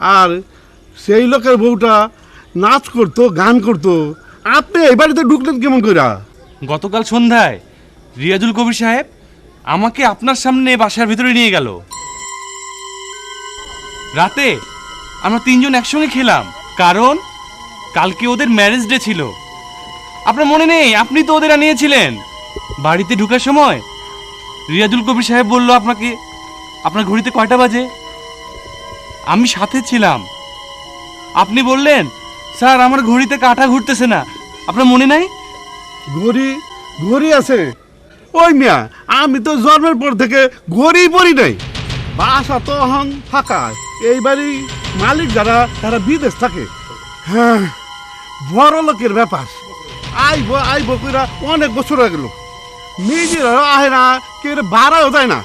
আর সেই লোকের বউটা নাচ করতো, গান করতো। আপনি এই বাড়িতে ঢুকলেন কেমন কইরা? গতকাল সন্ধ্যায় রিয়াজুল কবির সাহেব আমাকে আপনার সামনে বাসার ভিতরে নিয়ে গেল। রাতে আমরা তিনজন একসঙ্গে খেলাম, কারণ কালকে ওদের ম্যারেজ ডে ছিল। আপনার মনে নেই? আপনি তো ওদের আনিয়েছিলেন। বাড়িতে ঢুকার সময় রিয়াজুল কবির সাহেব বলল, আপনাকে, আপনার ঘড়িতে কয়টা বাজে? আমি সাথে ছিলাম। আপনি বললেন স্যার আমার ঘড়িতে কাঁটা ঘুরতেছে না। আপনার মনে নাই? ঘড়ি ঘড়ি আছে। ওই মিয়া আমি তো জন্মের পর থেকে ঘড়ি পরি নাই। বাসা তো এখন ফাঁকা। এই বাড়ি মালিক যারা তারা বিদেশ থাকে। হ্যাঁ বড় লোকের ব্যাপার। আইব আইব কইরা অনেক বছর হয়ে গেল। নিজেরা আহে না কেউ বাড়াও যায় না।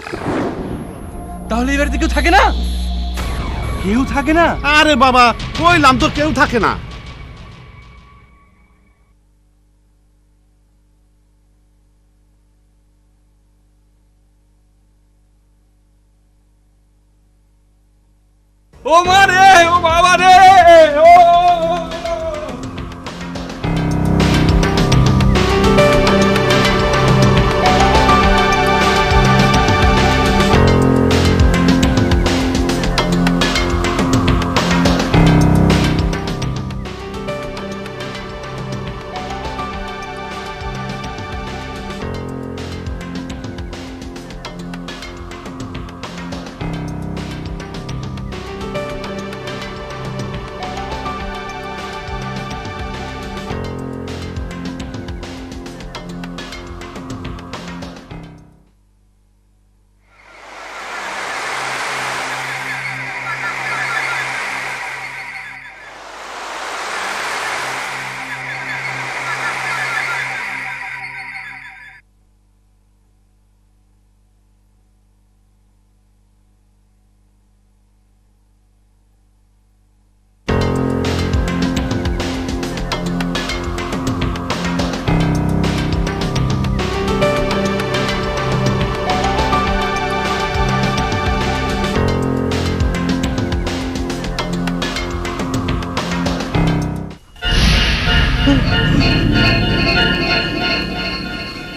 তাহলে এই বাড়িতে কেউ থাকে না? কেউ থাকে না? আরে বাবা, কইলাম তো কেউ থাকে না। ও মা রে, ও বাবা রে।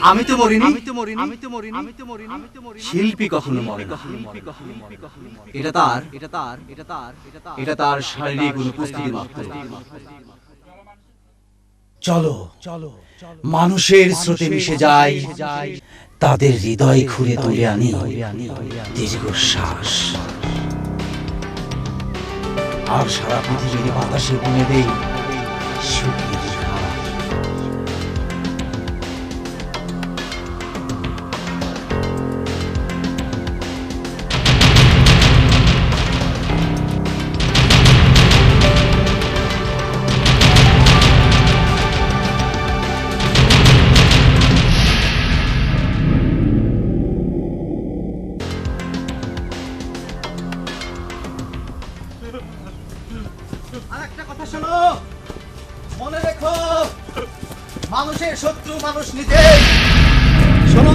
আমি তো মরিনি। আমি তো মরিনি। আমি তো মরিনি। আমি তো মরিনি। আমি তো মরিনি। শিল্পী কখনো মরে না। এটা তার। এটা তার। এটা তার। এটা তার। এটা তার শারীরিক অনুপস্থিতি মাত্র। চলো। চলো। মানুষের স্রোতে মিশে যাই। তাদের হৃদয় খুঁড়ে তুলে আনি। দীর্ঘশ্বাস। আর সারা পৃথিবীর বাতাসে বুনে দেই। সুখের আরেকটা কথা শোনো। মনে রেখো মানুষের শত্রু মানুষ নিজে শোনো।